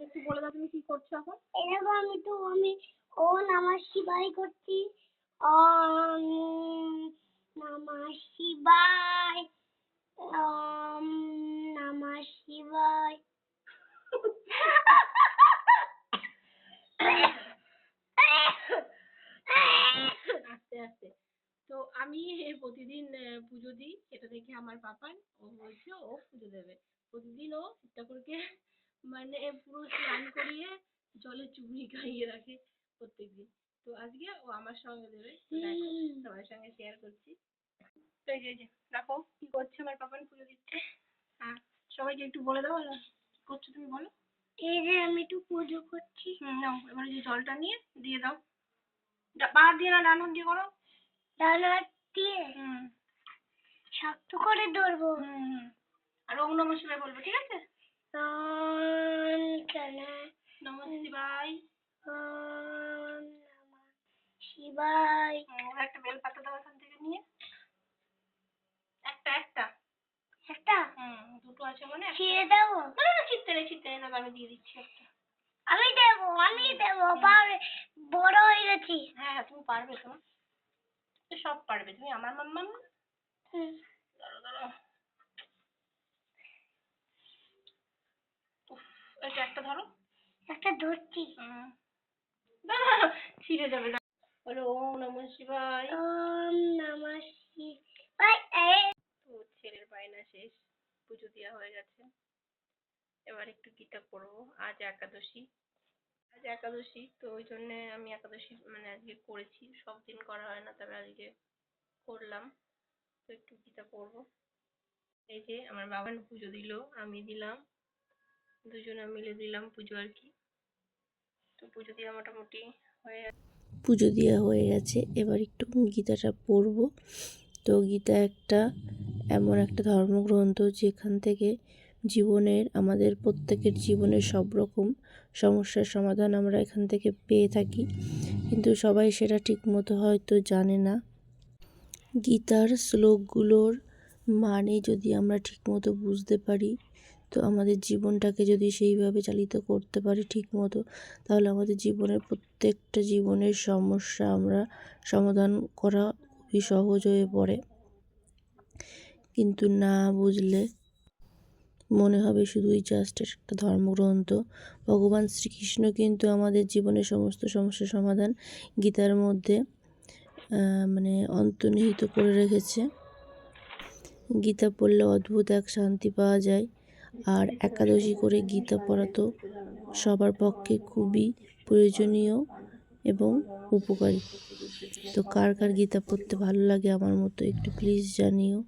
আগে একটু বলে দাও তুমি কি করছ এখন? এরকম আমি তো আমি ও নামা শিবাই করছি। নামা শিবাই নামা শিবাই। আস্তে আস্তে। তো আমি প্রতিদিন পুজো দিই এটা দেখে আমার পাপান ও বলছে ও পুজো দেবে। প্রতিদিন ও ঠাকুরকে মানে পুরো স্নান করিয়ে জলে চুবড়ি খাইয়ে রাখে প্রত্যেকদিন। তো আজকে ও আমার সঙ্গে দেবে। তো সবার সঙ্গে শেয়ার করছি। তো এই যে দেখো কি করছে আমার পাপান? পুজো দিচ্ছে। হ্যাঁ সবাইকে একটু বলে দাও না কি করছ তুমি বলো। এই যে আমি একটু পুজো করছি। নাও এবার যে জলটা নিয়ে দিয়ে দাও। পা দিয়ে না ডান হাত দিয়ে করো। ডান হাত দিয়ে? হুম। শক্ত করে ধরবো। হুম। আর ওম নমঃ শিবায় বলবে ঠিক আছে? ওম কানা নমঃ শিবায় ওম নমঃ আর একটা বেল পাতা দাও এখান থেকে নিয়ে। একটা একটা। একটা? হুম দুটো আছে মানে। ছিঁড়ে দেবো? না না ছিটতে নেই ছিটতে নেই আমি দিয়ে দিচ্ছি একটা। আমি দেবো আমি দেবো পারবে বড় হয়ে গেছি। হ্যাঁ হ্যাঁ তুমি পারবে তো। সব পারবে তুমি আমার মাম্মাম না? হুম। দাঁড়াও এটা একটা ধরো। একটা ধরছি। হুম। দাঁড়াও ছিঁড়ে যাবে দাঁড়াও। বলো ওম নমঃ শিবায় ওম নমঃ শিবাই এ তো ছেলের বায়না শেষ, পুজো দেওয়া হয়ে গেছে। এবার একটু গীতা পড়ব, আজ একাদশী। আজ একাদশী, তো ওই জন্যে আমি একাদশী মানে আজকে করেছি, সব দিন করা হয় না, তবে আজকে করলাম। তো একটু গীতা পড়ব। এই যে আমার বাবা পুজো দিল, আমি দিলাম। দুজনে মিলে দিলাম পুজো আর কি। তো পুজো দেওয়া মোটামুটি হয়ে পুজো দেওয়া হয়ে গেছে, এবার একটু গীতাটা পড়ব। তো গীতা একটা এমন একটা ধর্মগ্রন্থ যেখান থেকে জীবনের, আমাদের প্রত্যেকের জীবনের সব রকম সমস্যার সমাধান আমরা এখান থেকে পেয়ে থাকি। কিন্তু সবাই সেটা ঠিকমতো হয়তো জানে না। গীতার শ্লোকগুলোর মানে যদি আমরা ঠিকমতো বুঝতে পারি, তো আমাদের জীবনটাকে যদি সেইভাবে চালিত করতে পারি ঠিকমতো, তাহলে আমাদের জীবনের প্রত্যেকটা জীবনের সমস্যা আমরা সমাধান করা খুবই সহজ হয়ে পড়ে। কিন্তু না বুঝলে মনে হবে শুধুই জাস্ট একটা ধর্মগ্রন্থ। ভগবান শ্রীকৃষ্ণ কিন্তু আমাদের জীবনের সমস্ত সমস্যার সমাধান গীতার মধ্যে মানে অন্তর্নিহিত করে রেখেছে। গীতা পড়লে অদ্ভুত এক শান্তি পাওয়া যায়। আর একাদশী করে গীতা পড়া তো সবার পক্ষে খুবই প্রয়োজনীয় এবং উপকারী। তো কার কার গীতা পড়তে ভালো লাগে আমার মতো একটু প্লিজ জানিও।